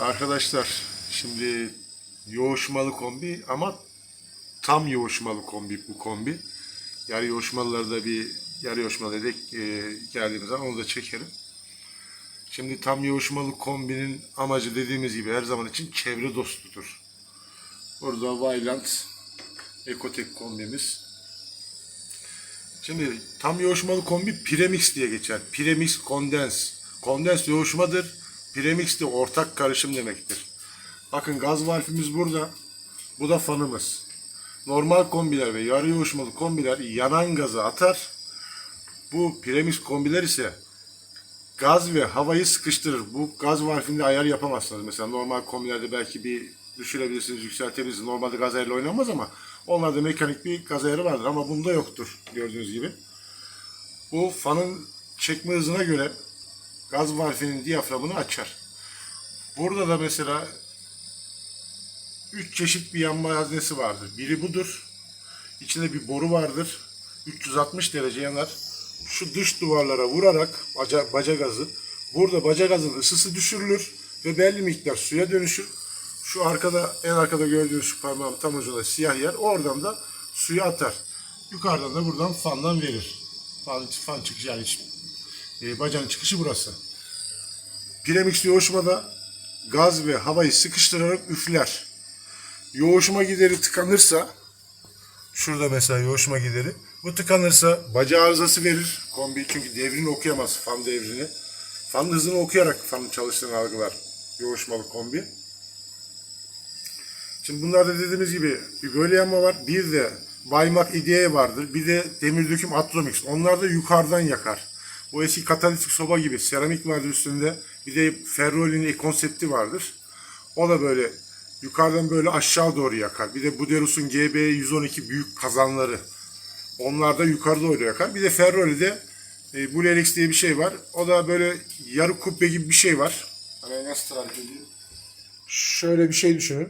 Arkadaşlar şimdi yoğuşmalı kombi ama tam yoğuşmalı kombi bu kombi. Yarı yoğuşmalılarda bir yarı yoğuşmalı dedik e, geldiğimiz zaman onu da çekerim. Şimdi tam yoğuşmalı kombinin amacı dediğimiz gibi her zaman için çevre dostudur. Burada Valiant Ecotec kombimiz. Şimdi tam yoğuşmalı kombi premix diye geçer. Premix kondens. Kondens yoğuşmadır. Premix de ortak karışım demektir. Bakın gaz valfimiz burada. Bu da fanımız. Normal kombiler ve yarı yoğuşmalı kombiler yanan gazı atar. Bu premix kombiler ise gaz ve havayı sıkıştırır. Bu gaz valfinde ayar yapamazsınız. Mesela normal kombilerde belki bir düşürebilirsiniz, yükseltebilirsiniz. Normalde gaz ayarıyla oynanmaz ama onlarda mekanik bir gaz ayarı vardır ama bunda yoktur gördüğünüz gibi. Bu fanın çekme hızına göre gaz valfinin diyaframını açar. Burada da mesela üç çeşit bir yanma haznesi vardır. Biri budur. İçinde bir boru vardır. 360 derece yanar. Şu dış duvarlara vurarak baca, baca gazı. Burada baca gazın ısısı düşürülür ve belli miktar suya dönüşür. Şu arkada en arkada gördüğünüz şu parmağın tam ucunda siyah yer oradan da suyu atar. Yukarıdan da buradan fandan verir. Fan, fan çıkışı yani e, bacanın çıkışı burası. Premix yoğuşmada gaz ve havayı sıkıştırarak üfler. Yoğuşma gideri tıkanırsa şurada mesela yoğuşma gideri bu tıkanırsa baca arızası verir kombi çünkü devrini okuyamaz fan devrini. Fan hızını okuyarak fanın çalıştığını algılar yoğuşmalı kombi. Şimdi bunlarda dediğimiz gibi bir böyle yanma var. Bir de Baymak İDE vardır. Bir de demir döküm Atromix. Onlar da yukarıdan yakar. Bu eski katalitik soba gibi seramik vardır üstünde. Bir de Ferroli'nin konsepti vardır. O da böyle yukarıdan böyle aşağı doğru yakar. Bir de Buderus'un GB 112 büyük kazanları. Onlar da yukarı doğru yakar. Bir de Ferroli'de e, Bulelix diye bir şey var. O da böyle yarı kubbe gibi bir şey var. Hani nasıl tarif edeyim? Şöyle bir şey düşünün.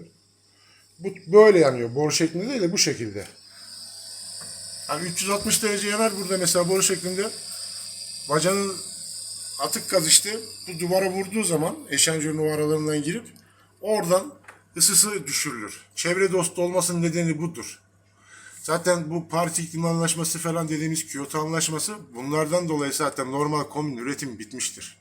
Bu böyle yanıyor. Boru şeklinde değil de bu şekilde. Hani 360 derece yanar burada mesela boru şeklinde. Bacanın atık gaz işte bu duvara vurduğu zaman eşanjörün aralarından girip oradan ısısı düşürülür. Çevre dostu olmasının nedeni budur. Zaten bu Paris İklim Anlaşması falan dediğimiz Kyoto Anlaşması bunlardan dolayı zaten normal komün üretim bitmiştir.